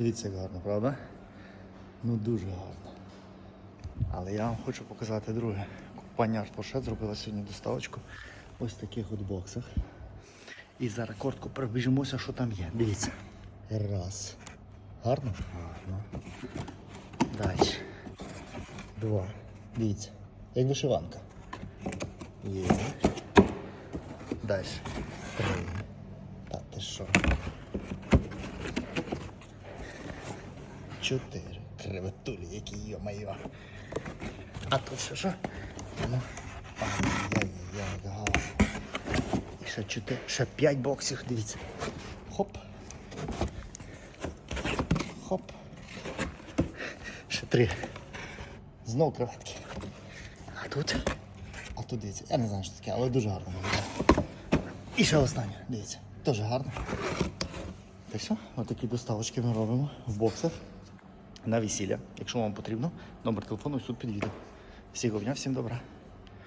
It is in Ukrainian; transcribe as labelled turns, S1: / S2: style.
S1: Дивіться, як гарно, правда? Ну дуже гарно. Але я вам хочу показати друге. Компанія Артпошет зробила сьогодні доставочку ось в таких от боксах. І зараз коротко пробіжимося, що там є. Дивіться. Раз. Гарно? Гарно. Далі. Два. Дивіться. Як вишиванка. Є. Далі. Три. Та ти що? Чотири. Креветулі, які йо-майо. А тут що що? Ну. Ай-яй-яй, гарно. І ще чотири, ще п'ять боксів, дивіться. Хоп. Хоп. Ще три. Знову креветки. А тут? А тут дивіться, я не знаю, що таке, але дуже гарно. І ще останнє, дивіться, теж гарно. Так що, отакі доставочки ми робимо в боксах на весілля. Якщо вам потрібно, номер телефону і суд під відео. Всіх обняв, всім добра.